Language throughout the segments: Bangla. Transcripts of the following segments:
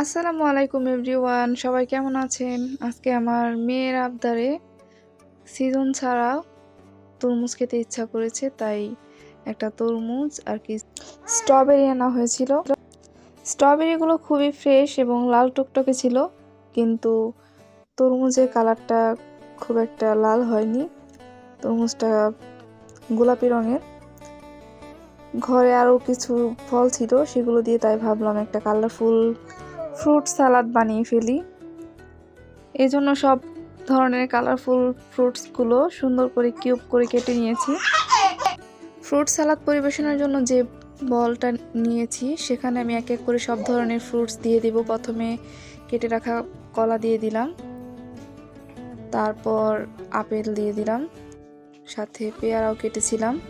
আসসালামু আলাইকুম এভরিওয়ান, সবাই কেমন আছেন? আজকে আমার মেয়ের আবদারে সিজন ছাড়া তরমুজ খেতে ইচ্ছা করেছে, তাই একটা তরমুজ আর কি স্ট্রবেরি আনা হয়েছিল। স্ট্রবেরিগুলো খুবই ফ্রেশ এবং লাল টুকটকে ছিল, কিন্তু তরমুজের কালারটা খুব একটা লাল হয়নি। তরমুজটা গোলাপি রঙের। ঘরে আরও কিছু ফল ছিল, সেগুলো দিয়ে তাই ভাবলাম একটা কালারফুল ফ্রুট সালাদ বানিয়ে ফেলি। এই জন্য সব ধরনের কালারফুল ফ্রুটসগুলো সুন্দর করে কিউব করে কেটে নিয়েছি। ফ্রুট সালাদ পরিবেশনের জন্য যে বলটা নিয়েছি, সেখানে আমি এক এক করে সব ধরনের ফ্রুটস দিয়ে দিব। প্রথমে কেটে রাখা কলা দিয়ে দিলাম। তারপর আপেল দিয়ে দিলাম। সাথে পেয়ারাও কেটেছিলাম।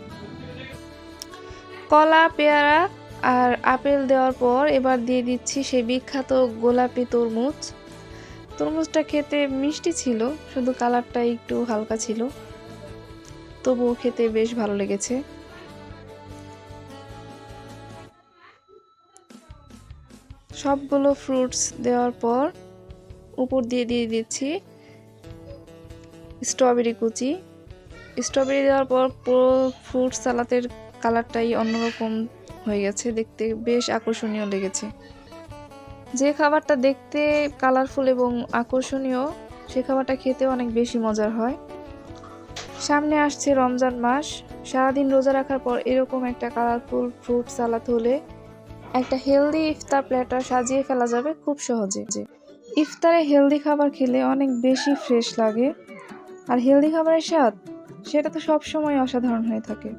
কলা, পেয়ারা আর আপেল দেওয়ার পর এবার দিয়ে দিচ্ছি সেই বিখ্যাত গোলাপি তরমুজ। তরমুজটা খেতে মিষ্টি ছিল, শুধু কালারটা একটু হালকা ছিল। তবুও খেতে বেশ ভালো লেগেছে। সবগুলো ফ্রুটস দেওয়ার পর উপর দিয়ে দিয়ে দিচ্ছি স্ট্রবেরি কুচি। স্ট্রবেরি দেওয়ার পর পুরো ফ্রুট সালাদের কালারটাই অন্যরকম হয়ে গেছে, দেখতে বেশ আকর্ষণীয় লেগেছে। যে খাবারটা দেখতে কালারফুল এবং আকর্ষণীয়, সে খাবারটা খেতে অনেক বেশি মজার হয়। সামনে আসছে রমজান মাস। সারাদিন রোজা রাখার পর এরকম একটা কালারফুল ফ্রুট সালাদ হলে একটা হেলদি ইফতার প্ল্যাটার সাজিয়ে ফেলা যাবে খুব সহজে। ইফতারে হেলদি খাবার খেলে অনেক বেশি ফ্রেশ লাগে। আর হেলদি খাবারের স্বাদ, সেটা তো সবসময় অসাধারণ হয়ে থাকে।